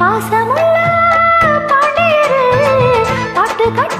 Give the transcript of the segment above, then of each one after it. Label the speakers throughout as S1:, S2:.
S1: பாசமுள்ள பாட்டு கட்டு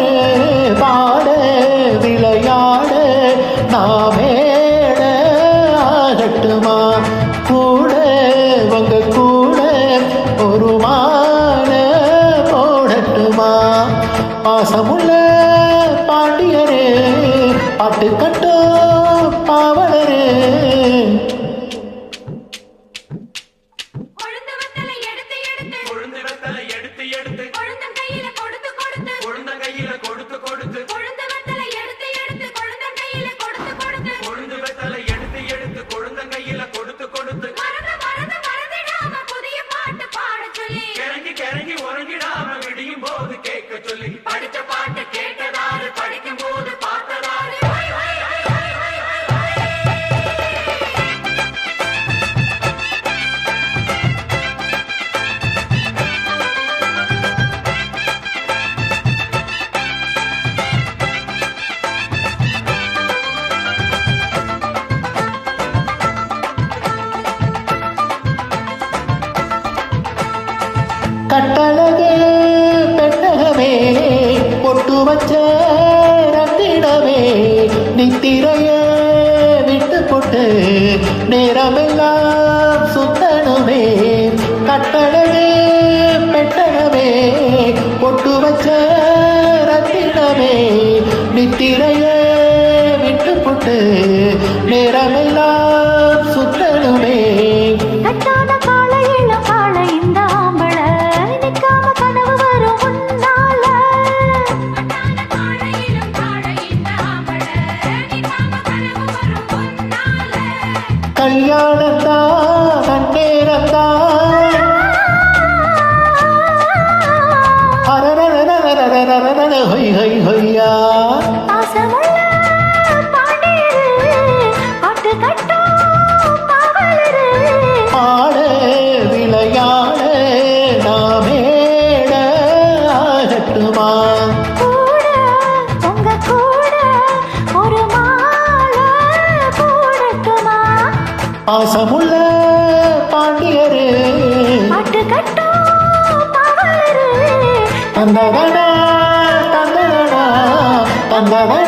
S2: Oh.
S1: கட்டழகே பெண்ணகமே பொட்டு வச்ச ரத்திடமே நித்திரைய விட்டு கொண்டு நேரமெல்லாம் சுத்தனமே கட்டழகே பெட்டகமே பொட்டு வச்ச ரத்திடமே நித்திரைய விட்டு கொண்டு நேரமெல்லாம் கல்யாணத்தா கண்ணேரத்தா அரரரரரரரரர ஹொய் ஹொய் ஹொய்யா
S3: பாசமுள்ள பாண்டியரே.
S1: தந்தவனா தந்தவனா தந்தவனா